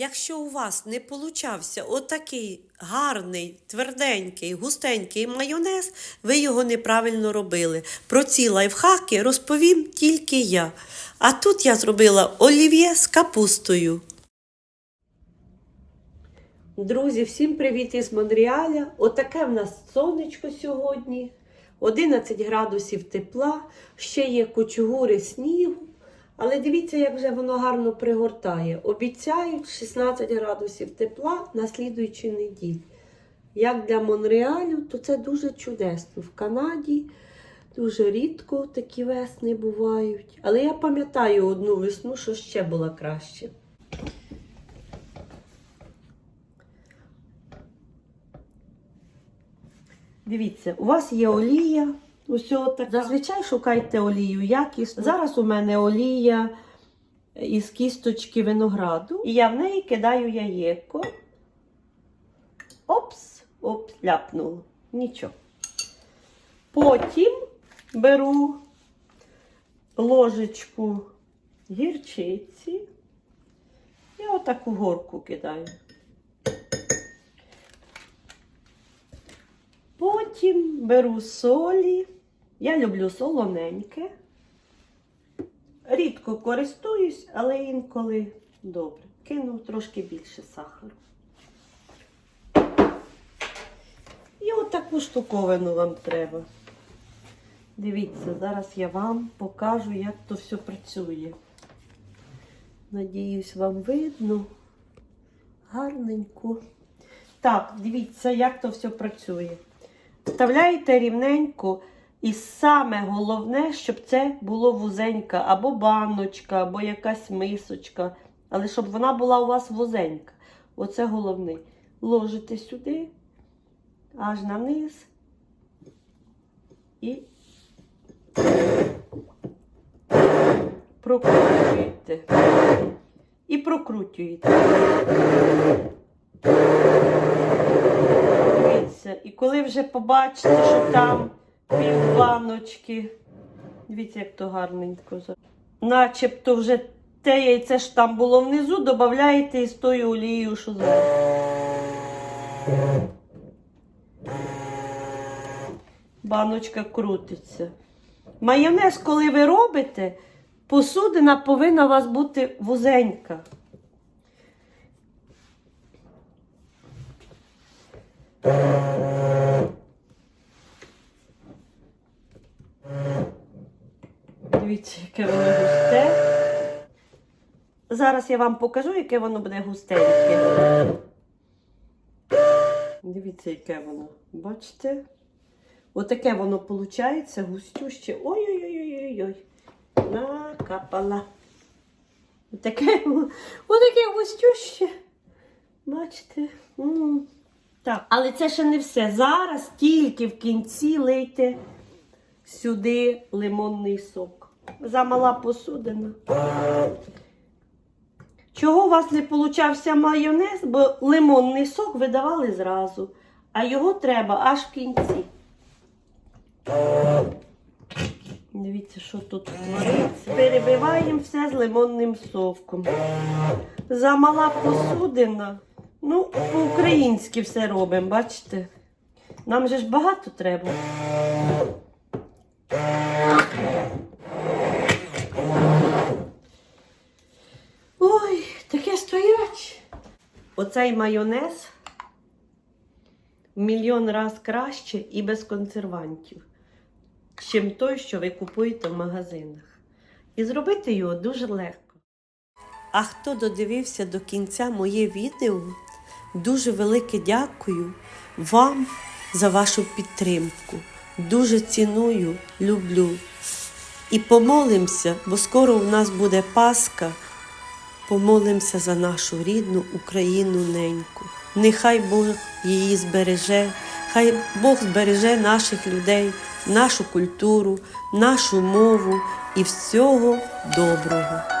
Якщо у вас не получався отакий гарний, тверденький, густенький майонез, ви його неправильно робили. Про ці лайфхаки розповім тільки я. А тут я зробила олів'є з капустою. Друзі, всім привіт із Монреаля. Отаке в нас сонечко сьогодні. 11 градусів тепла, ще є кучугури снігу. Але дивіться, як вже воно гарно пригортає. Обіцяють 16 градусів тепла на слідуючій неділі. Як для Монреалю, то це дуже чудесно. В Канаді дуже рідко такі весни бувають. Але я пам'ятаю одну весну, що ще була краще. Дивіться, у вас є олія. Усього так. Зазвичай шукайте олію якісну. Зараз у мене олія із кісточки винограду. І я в неї кидаю яєко. Опс, опс, ляпнуло. Нічого. Потім беру ложечку гірчиці і отаку горку кидаю. Потім беру солі. Я люблю солоненьке. Рідко користуюсь, але інколи добре. Кину трошки більше сахару. І отаку штуковину вам треба. Дивіться, зараз я вам покажу, як то все працює. Надіюсь, вам видно. Гарненько. Так, дивіться, як то все працює. Вставляєте рівненько, і саме головне, щоб це було вузенька, або баночка, або якась мисочка. Але щоб вона була у вас вузенька. Оце головне. Ложите сюди, аж на низ. І прокручуєте. І прокручуєте. Дивіться, і коли вже побачите, що там пів баночки, дивіться, як то гарненько. Начебто вже те яйце що там було внизу, додаєте із тою олією, що зверху. Баночка крутиться. Майонез, коли ви робите, посудина повинна у вас бути вузенька. Дивіться, яке воно густе. Зараз я вам покажу, яке воно буде густеньке. Дивіться, яке воно. Бачите? Отаке воно виходить густюще. Ой-ой-ой-ой-ой. Накапала. Отаке, отаке густюще. Бачите? Так, але це ще не все. Зараз тільки в кінці лийте сюди лимонний сок. Замала посудина. Чого у вас не получався майонез, бо лимонний сок видавали зразу, а його треба аж в кінці. Дивіться, що тут твориться. Перебиваємо все з лимонним соком. Замала посудина. Ну, по-українськи все робимо, бачите? Нам же ж багато треба. Оцей майонез в мільйон раз краще і без консервантів, чим той, що ви купуєте в магазинах. І зробити його дуже легко. А хто додивився до кінця моє відео, дуже велике дякую вам за вашу підтримку. Дуже ціную, люблю. І помолимося, бо скоро у нас буде Пасха. Помолимося за нашу рідну Україну неньку. Нехай Бог її збереже, хай Бог збереже наших людей, нашу культуру, нашу мову і всього доброго.